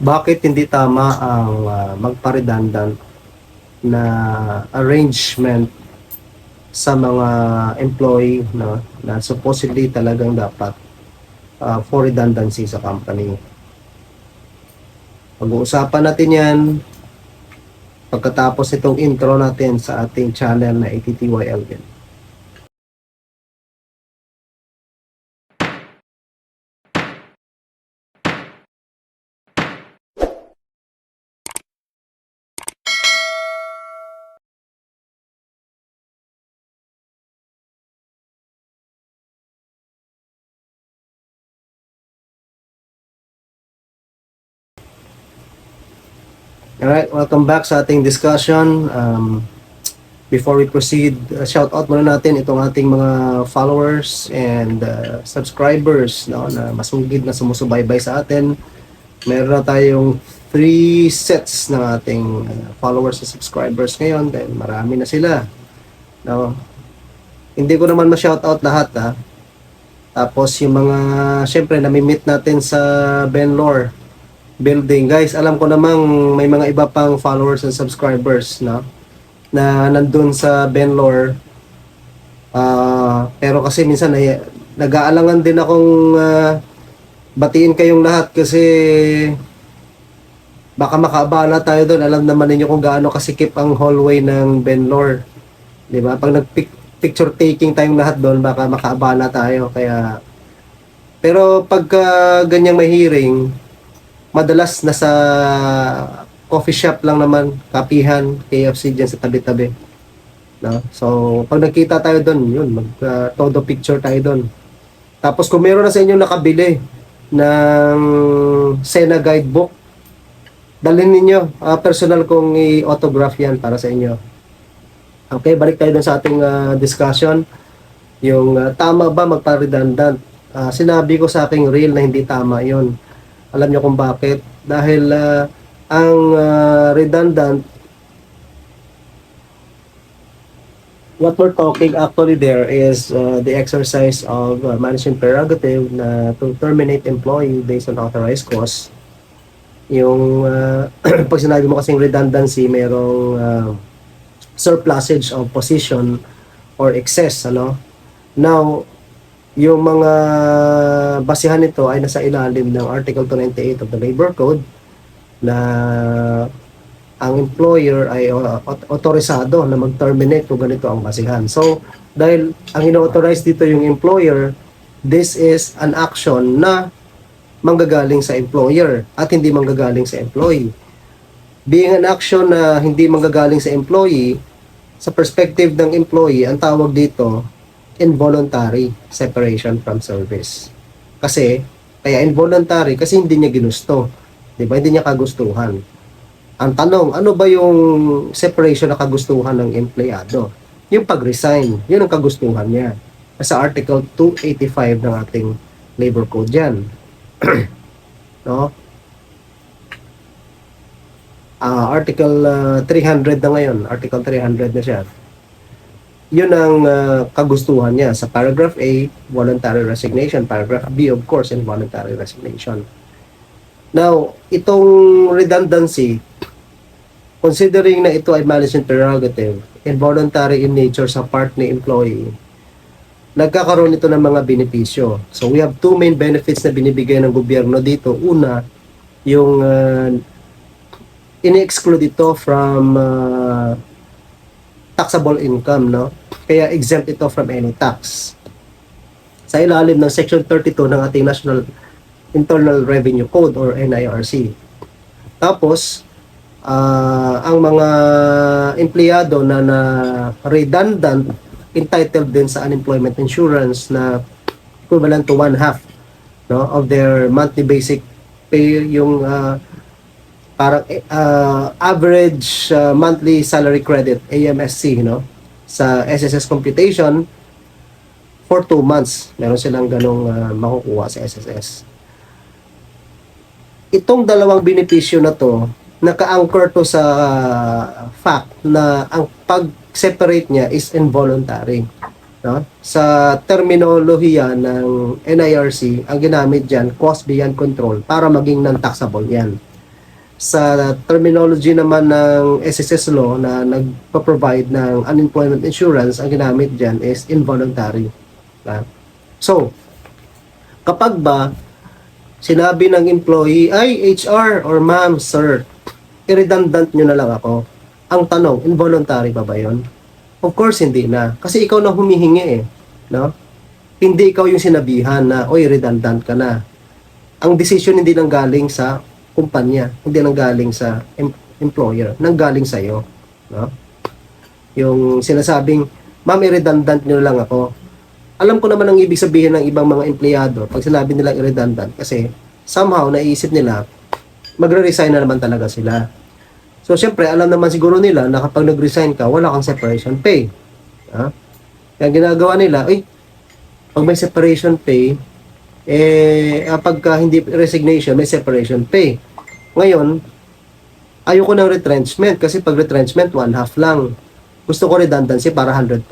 bakit hindi tama ang uh, magpa-redundant na arrangement sa mga employee no, na supposedly talagang dapat uh, for redundancy sa company. Pag-uusapan natin yan pagkatapos itong intro natin sa ating channel na ATTYL din. Alright, welcome back sa ating discussion. Um, before we proceed, uh, shout out muna natin itong ating mga followers and uh, subscribers no, na masugid na sumusubaybay sa atin. Meron na tayong three sets ng ating uh, followers and subscribers ngayon dahil marami na sila. No? Hindi ko naman ma-shout out lahat ha. Tapos yung mga, syempre, nami-meet natin sa Benlore building. Guys, alam ko namang may mga iba pang followers and subscribers, no? Na nandun sa Benlore. Ah, pero kasi minsan ay nag-aalangan din akong ah, batiin kayong lahat kasi baka makaabala tayo doon. Alam naman ninyo kung gaano kasikip ang hallway ng Benlore. 'Di ba? Pag nag-picture taking tayong lahat doon, baka makaabala tayo. Kaya pero pagka ganyang may hearing, madalas nasa coffee shop lang naman, kapihan, KFC dyan sa tabi-tabi. No? So, pag nakita tayo doon, yun, mag uh, todo picture tayo doon. Tapos kung meron na sa inyo nakabili ng Sena guidebook, dalhin ninyo, uh, personal kong i-autograph yan para sa inyo. Okay, balik tayo dun sa ating uh, discussion. Yung uh, tama ba magpa-redundant? Uh, sinabi ko sa aking reel na hindi tama yon alam niyo kung bakit? Dahil uh, ang uh, redundant what we're talking actually there is uh, the exercise of uh, management prerogative na to terminate employee based on authorized cause. Yung uh, pag sinabi mo kasing redundancy, merong uh, surplusage of position or excess, ano? Now, yung mga basihan nito ay nasa ilalim ng Article 298 of the Labor Code na ang employer ay uh, otorisado na mag-terminate kung ganito ang basihan. So, dahil ang ino-authorize dito yung employer, this is an action na manggagaling sa employer at hindi manggagaling sa employee. Being an action na hindi manggagaling sa employee, sa perspective ng employee, ang tawag dito involuntary separation from service. Kasi, kaya involuntary kasi hindi niya ginusto. Di ba? Hindi niya kagustuhan. Ang tanong, ano ba yung separation na kagustuhan ng empleyado? Yung pag-resign. Yun ang kagustuhan niya. Sa Article 285 ng ating labor code yan. no? Uh, article uh, 300 na ngayon. Article 300 na siya yun ang uh, kagustuhan niya. Sa paragraph A, voluntary resignation. Paragraph B, of course, involuntary resignation. Now, itong redundancy, considering na ito ay management prerogative, involuntary in nature sa part ni employee, nagkakaroon ito ng mga benepisyo. So, we have two main benefits na binibigay ng gobyerno dito. Una, yung uh, in-exclude ito from uh, taxable income, no? Kaya exempt ito from any tax. Sa ilalim ng Section 32 ng ating National Internal Revenue Code or NIRC. Tapos, uh, ang mga empleyado na, na redundant entitled din sa unemployment insurance na equivalent to one half no, of their monthly basic pay yung uh, parang uh, average uh, monthly salary credit AMSC no sa SSS computation for 2 months meron silang ganong uh, makukuha sa SSS itong dalawang benepisyo na to naka-anchor to sa uh, fact na ang pag-separate niya is involuntary no? sa terminolohiya ng NIRC ang ginamit diyan cost beyond control para maging non-taxable yan sa terminology naman ng SSS law na nagpa-provide ng unemployment insurance, ang ginamit dyan is involuntary. Diba? So, kapag ba sinabi ng employee, ay HR or ma'am, sir, i-redundant nyo na lang ako. Ang tanong, involuntary ba ba yun? Of course, hindi na. Kasi ikaw na humihingi eh. No? Hindi ikaw yung sinabihan na, oy, redundant ka na. Ang decision hindi nang galing sa kumpanya, hindi nang galing sa em- employer, nang galing sa iyo, no? Yung sinasabing, "Ma'am, i-redundant niyo lang ako." Alam ko naman ang ibig sabihin ng ibang mga empleyado pag sinabi nila i-redundant kasi somehow naisip nila magre-resign na naman talaga sila. So, syempre, alam naman siguro nila na kapag nag-resign ka, wala kang separation pay. Ha? Kaya ginagawa nila, ay, pag may separation pay, eh, ah, pagka hindi resignation, may separation pay. Ngayon, ayoko ng retrenchment kasi pag retrenchment, one half lang. Gusto ko redundancy para 100%.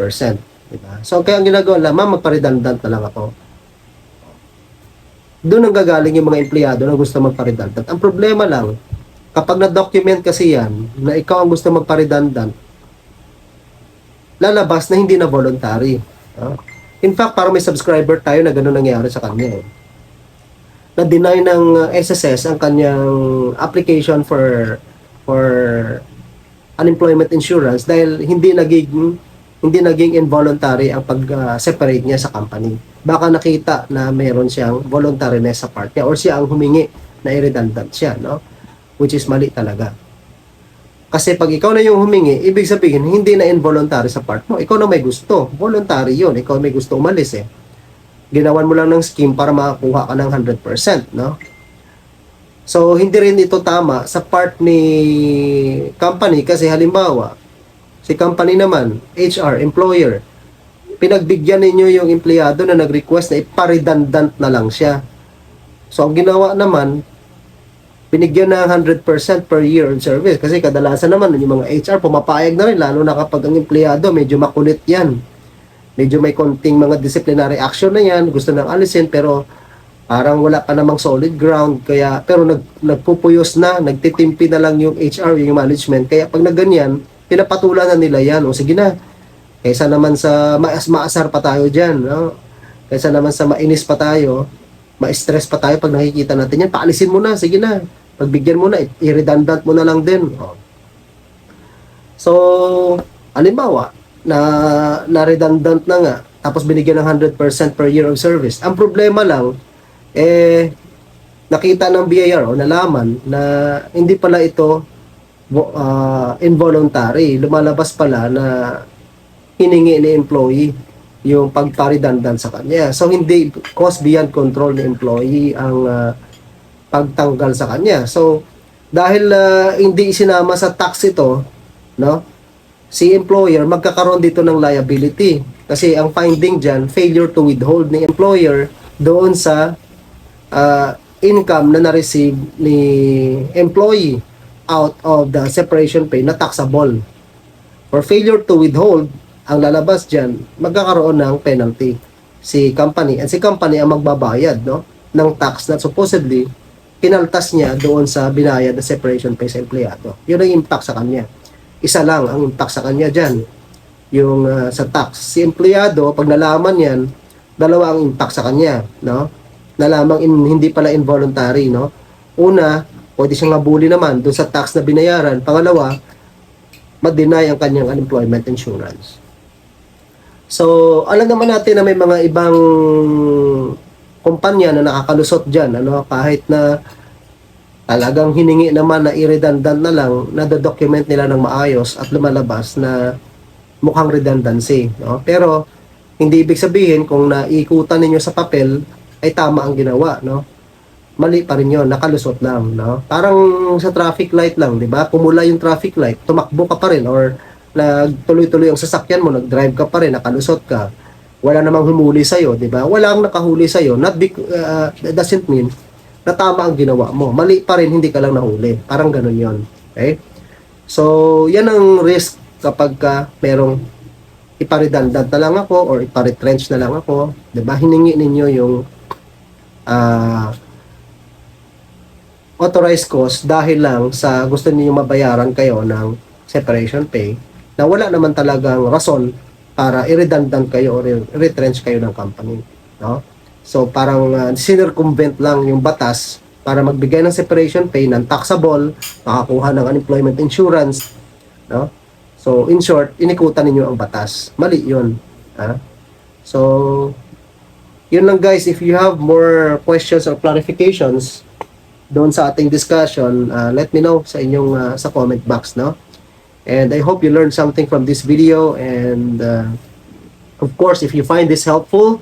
Diba? So, kaya ang ginagawa lang, ma'am, magpa-redundant na lang ako. Doon ang gagaling yung mga empleyado na gusto magpa-redundant. Ang problema lang, kapag na-document kasi yan, na ikaw ang gusto magpa-redundant, lalabas na hindi na voluntary. no? In fact, parang may subscriber tayo na gano'n nangyari sa kanya. Eh. Na-deny ng uh, SSS ang kanyang application for for unemployment insurance dahil hindi naging hindi naging involuntary ang pag-separate niya sa company. Baka nakita na meron siyang voluntariness sa part niya or siya ang humingi na irredundant siya, no? Which is mali talaga. Kasi pag ikaw na yung humingi, ibig sabihin, hindi na involuntary sa part mo. Ikaw na may gusto. Voluntary yun. Ikaw may gusto umalis eh. Ginawan mo lang ng scheme para makakuha ka ng 100%, no? So, hindi rin ito tama sa part ni company kasi halimbawa, si company naman, HR, employer, pinagbigyan ninyo yung empleyado na nag-request na iparedundant na lang siya. So, ang ginawa naman, binigyan na 100% per year on service. Kasi kadalasan naman, yung mga HR, pumapayag na rin, lalo na kapag ang empleyado, medyo makulit yan. Medyo may konting mga disciplinary action na yan, gusto nang alisin, pero parang wala pa namang solid ground, kaya, pero nag, nagpupuyos na, nagtitimpi na lang yung HR, yung management, kaya pag nagganyan, pinapatulan na nila yan, o sige na, kaysa naman sa maas maasar pa tayo dyan, no? kaysa naman sa mainis pa tayo, ma-stress pa tayo pag nakikita natin yan, paalisin mo na, sige na, pagbigyan mo na, i-redundant mo na lang din. O. So, halimbawa, na, na redundant na nga, tapos binigyan ng 100% per year of service. Ang problema lang, eh, nakita ng BIR o nalaman na hindi pala ito ah, involuntary. Lumalabas pala na hiningi ni employee yung pagparidandant sa kanya. So, hindi cost beyond control ni employee ang ah, pagtanggal sa kanya. So, dahil ah, hindi isinama sa tax ito, no? Si employer magkakaroon dito ng liability. Kasi ang finding dyan, failure to withhold ni employer doon sa ah, income na na-receive ni employee out of the separation pay na taxable. For failure to withhold, ang lalabas dyan, magkakaroon ng penalty si company. And si company ang magbabayad no, ng tax na supposedly kinaltas niya doon sa binayad na separation pay sa empleyado. Yun ang impact sa kanya. Isa lang ang impact sa kanya dyan, yung ah, sa tax. Si empleyado, pag nalaman yan, dalawa ang impact sa kanya. No? Nalamang in, hindi pala involuntary. No? Una, pwede siyang mabuli naman doon sa tax na binayaran. Pangalawa, ma-deny ang kanyang unemployment insurance. So, alam naman natin na may mga ibang kumpanya na nakakalusot dyan, ano, kahit na talagang hiningi naman na i-redundant na lang, na document nila ng maayos at lumalabas na mukhang redundancy. No? Pero, hindi ibig sabihin kung naikutan ninyo sa papel, ay tama ang ginawa. No? Mali pa rin yun, nakalusot lang. No? Parang sa traffic light lang, di ba? Pumula yung traffic light, tumakbo ka pa rin or nagtuloy-tuloy ang sasakyan mo, nag-drive ka pa rin, nakalusot ka. Wala namang humuli sa'yo, di ba? Walang nakahuli sa'yo. Not bec- uh, doesn't mean na tama ang ginawa mo. Mali pa rin, hindi ka lang nahuli. Parang ganun yon Okay? So, yan ang risk kapag ka merong iparedundant na lang ako or iparetrench na lang ako. 'di ba Hiningi ninyo yung ah authorized cost dahil lang sa gusto niyo mabayaran kayo ng separation pay na wala naman talagang rason para i-redundant kayo or retrench kayo ng company. No? So parang uh, sinircumvent lang yung batas para magbigay ng separation pay ng taxable, makakuha ng unemployment insurance. No? So in short, inikutan ninyo ang batas. Mali yun. Ha? So, yun lang guys. If you have more questions or clarifications doon sa ating discussion, uh, let me know sa inyong uh, sa comment box, no? And I hope you learned something from this video and uh, of course, if you find this helpful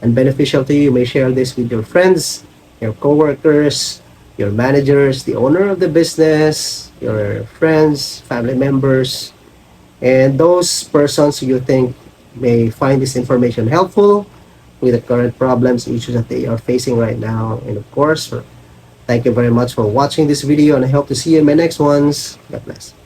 and beneficial to you, you may share this with your friends, your coworkers, your managers, the owner of the business, your friends, family members, and those persons who you think may find this information helpful with the current problems, issues that they are facing right now. And of course, thank you very much for watching this video and I hope to see you in my next ones. God bless.